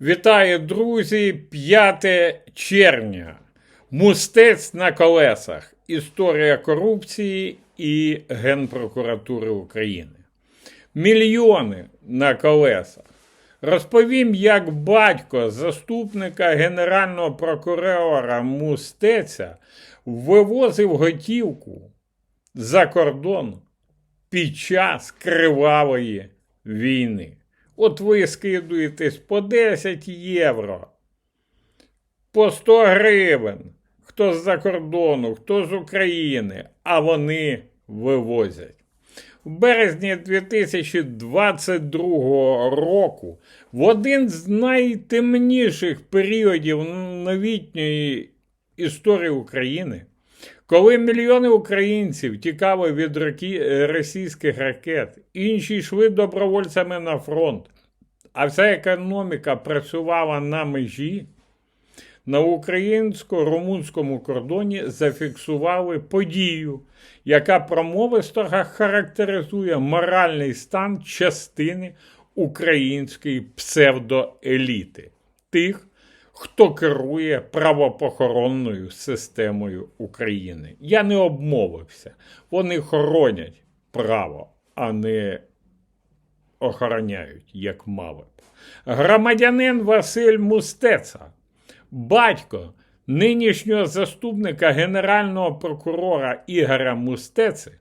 Вітаю, друзі! 5 червня. Мустець на колесах. Історія корупції і Генпрокуратури України. Мільйони на колесах. Розповім, як батько заступника генерального прокурора Мустеця вивозив готівку за кордон під час кривавої війни. От ви скидуєтесь по 10 євро, по 100 гривень, хто з-за кордону, хто з України, а вони вивозять. В березні 2022 року, в один з найтемніших періодів новітньої історії України, коли мільйони українців тікали від ракі- російських ракет, інші йшли добровольцями на фронт, а вся економіка працювала на межі, на українсько-румунському кордоні зафіксували подію, яка промовисто характеризує моральний стан частини української псевдоеліти, тих, хто керує правопохоронною системою України. Я не обмовився. Вони хоронять право, а не охороняють, як мали б. Громадянин Василь Мустеца, батько нинішнього заступника Генерального прокурора Ігоря Мустеци,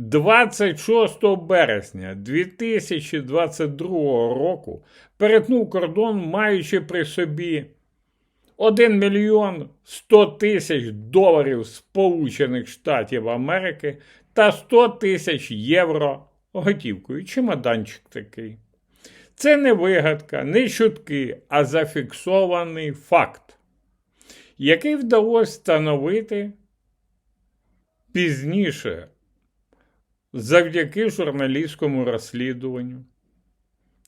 26 березня 2022 року перетнув кордон, маючи при собі 1 мільйон 100 тисяч доларів Сполучених Штатів Америки та 100 тисяч євро готівкою. Чемоданчик такий. Це не вигадка, не чутки, а зафіксований факт, який вдалося встановити пізніше завдяки журналістському розслідуванню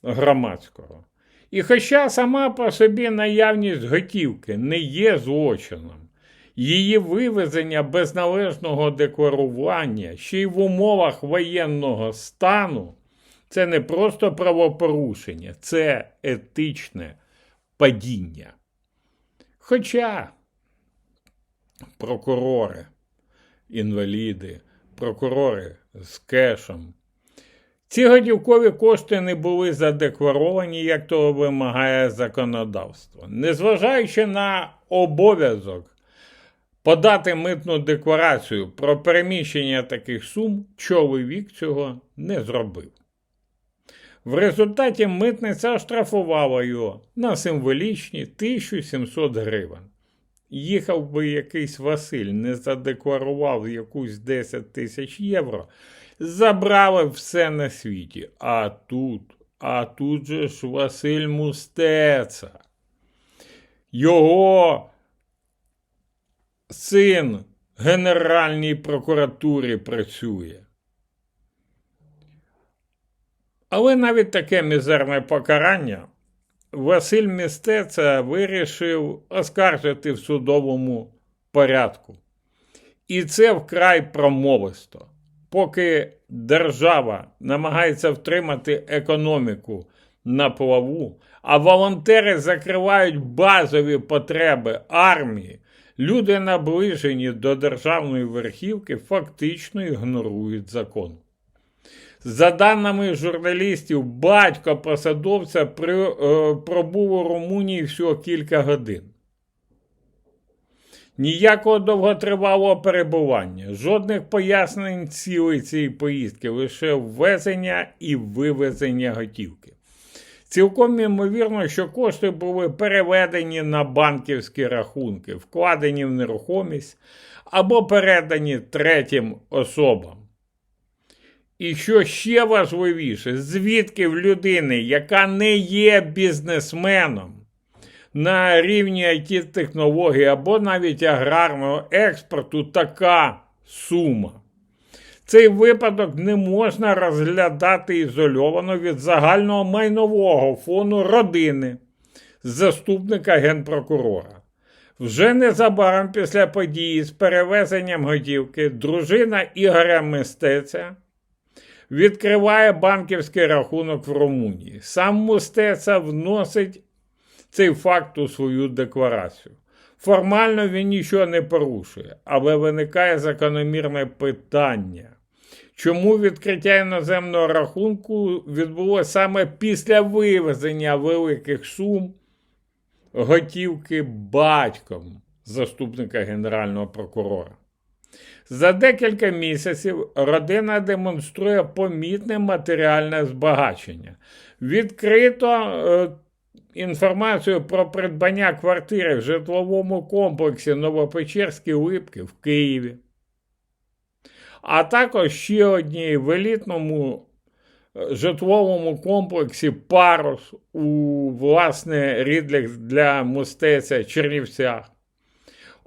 громадського. І хоча сама по собі наявність готівки не є злочином, її вивезення без належного декларування ще й в умовах воєнного стану це не просто правопорушення, це етичне падіння. Хоча прокурори, інваліди, прокурори з кешем. Ці готівкові кошти не були задекларовані, як того вимагає законодавство. Незважаючи на обов'язок подати митну декларацію про переміщення таких сум, чоловік цього не зробив. В результаті митниця штрафувала його на символічні 1700 гривень. Їхав би якийсь Василь, не задекларував якусь 10 тисяч євро, забрали все на світі. А тут, а тут же ж Василь Мустеца. Його син Генеральній прокуратурі працює. Але навіть таке мізерне покарання Василь Містеця вирішив оскаржити в судовому порядку. І це вкрай промовисто. Поки держава намагається втримати економіку на плаву, а волонтери закривають базові потреби армії, люди, наближені до державної верхівки, фактично ігнорують закон. За даними журналістів, батько посадовця при, е, пробув у Румунії всього кілька годин. Ніякого довготривалого перебування, жодних пояснень цілої цієї поїздки, лише ввезення і вивезення готівки. Цілком ймовірно, що кошти були переведені на банківські рахунки, вкладені в нерухомість або передані третім особам. І що ще важливіше, звідки в людини, яка не є бізнесменом на рівні it технологій або навіть аграрного експорту, така сума. Цей випадок не можна розглядати ізольовано від загального майнового фону родини заступника генпрокурора. Вже незабаром після події з перевезенням готівки дружина Ігоря Мистеця відкриває банківський рахунок в Румунії. Сам Мустеця вносить цей факт у свою декларацію. Формально він нічого не порушує, але виникає закономірне питання. Чому відкриття іноземного рахунку відбулося саме після вивезення великих сум готівки батьком заступника Генерального прокурора? За декілька місяців родина демонструє помітне матеріальне збагачення. Відкрито е, інформацію про придбання квартири в житловому комплексі Новопечерські Липки в Києві, а також ще одній в елітному е, житловому комплексі Парус у власне рідлих для мистеця Чернівцях.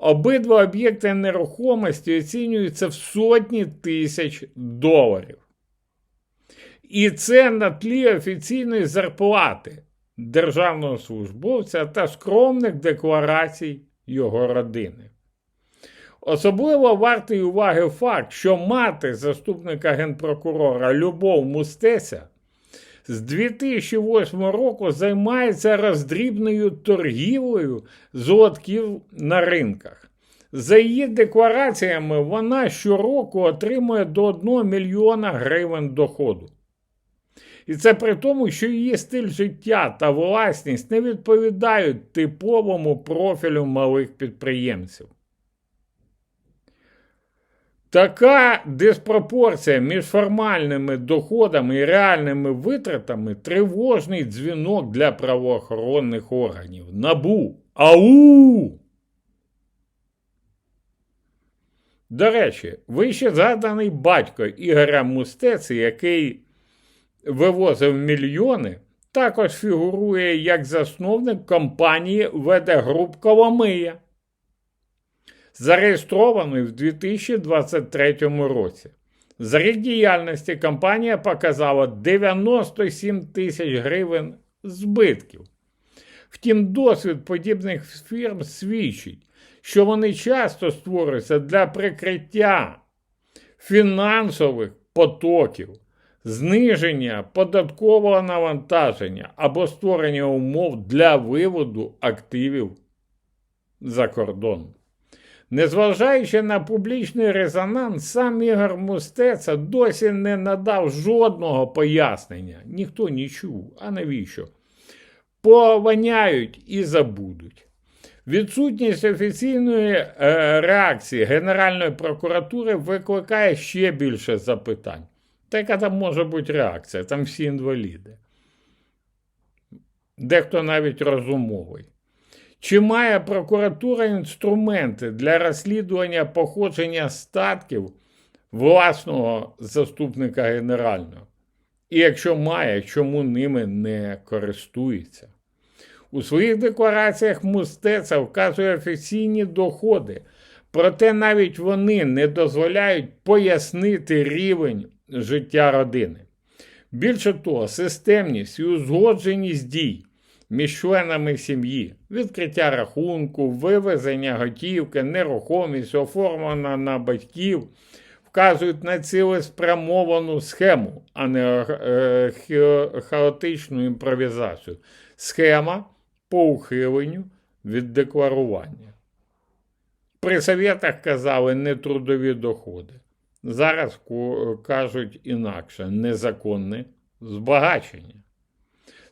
Обидва об'єкти нерухомості оцінюються в сотні тисяч доларів. І це на тлі офіційної зарплати державного службовця та скромних декларацій його родини. Особливо вартий уваги факт, що мати заступника генпрокурора Любов Мустеся з 2008 року займається роздрібною торгівлею золотків на ринках. За її деклараціями, вона щороку отримує до 1 мільйона гривень доходу. І це при тому, що її стиль життя та власність не відповідають типовому профілю малих підприємців. Така диспропорція між формальними доходами і реальними витратами тривожний дзвінок для правоохоронних органів. Набу. Ау! До речі, вище згаданий батько Ігоря Мустеці, який вивозив мільйони, також фігурує як засновник компанії Ведегруп Коломия зареєстрований в 2023 році. За рік діяльності компанія показала 97 тисяч гривень збитків. Втім, досвід подібних фірм свідчить, що вони часто створюються для прикриття фінансових потоків, зниження податкового навантаження або створення умов для виводу активів за кордон. Незважаючи на публічний резонанс, сам Ігор Мустеця досі не надав жодного пояснення. Ніхто не чув. А навіщо? Пованяють і забудуть. Відсутність офіційної е, реакції Генеральної прокуратури викликає ще більше запитань. Та яка там може бути реакція? Там всі інваліди. Дехто навіть розумовий. Чи має прокуратура інструменти для розслідування походження статків власного заступника генерального? І якщо має, чому ними не користується? У своїх деклараціях мустеця вказує офіційні доходи, проте навіть вони не дозволяють пояснити рівень життя родини. Більше того, системність і узгодженість дій між членами сім'ї, відкриття рахунку, вивезення готівки, нерухомість, оформлена на батьків, вказують на цілеспрямовану схему, а не е, хаотичну імпровізацію. Схема по ухиленню від декларування. При совєтах казали нетрудові доходи. Зараз кажуть інакше незаконне збагачення.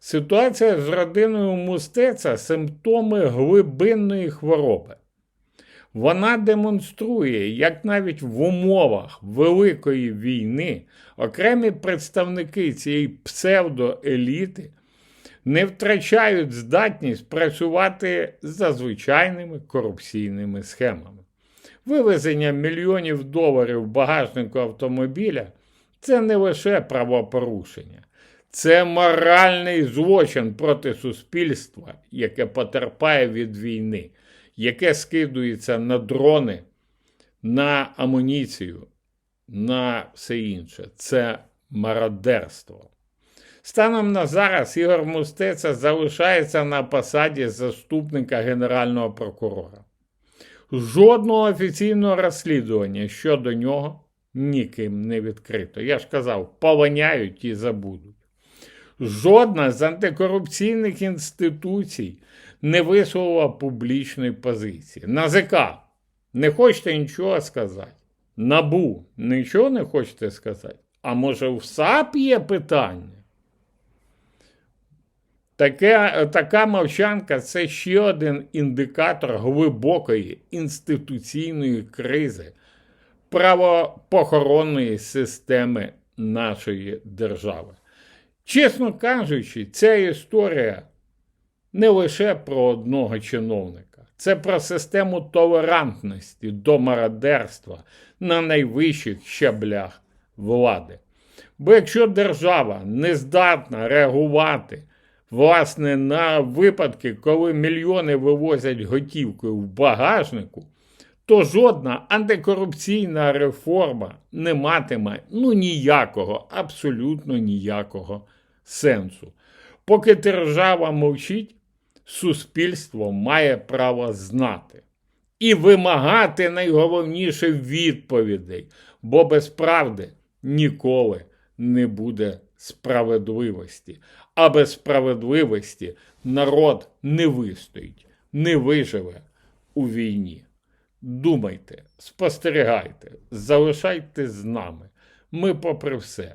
Ситуація з родиною мустеця симптоми глибинної хвороби. Вона демонструє, як навіть в умовах Великої війни окремі представники цієї псевдоеліти не втрачають здатність працювати за звичайними корупційними схемами. Вивезення мільйонів доларів багажнику автомобіля це не лише правопорушення. Це моральний злочин проти суспільства, яке потерпає від війни, яке скидується на дрони, на амуніцію, на все інше. Це мародерство. Станом на зараз Ігор Мустеця залишається на посаді заступника Генерального прокурора. Жодного офіційного розслідування щодо нього ніким не відкрито. Я ж казав, повоняють і забудуть. Жодна з антикорупційних інституцій не висловила публічної позиції. НАЗК, не хочете нічого сказати? Набу, нічого не хочете сказати? А може в САП є питання? Таке, така мовчанка це ще один індикатор глибокої інституційної кризи правопохоронної системи нашої держави. Чесно кажучи, ця історія не лише про одного чиновника, це про систему толерантності до мародерства на найвищих щаблях влади. Бо якщо держава не здатна реагувати власне на випадки, коли мільйони вивозять готівкою в багажнику, то жодна антикорупційна реформа не матиме ну ніякого, абсолютно ніякого сенсу. Поки держава мовчить, суспільство має право знати і вимагати найголовніше відповідей, бо без правди ніколи не буде справедливості. А без справедливості народ не вистоїть, не виживе у війні. Думайте, спостерігайте, залишайтесь з нами. Ми, попри все,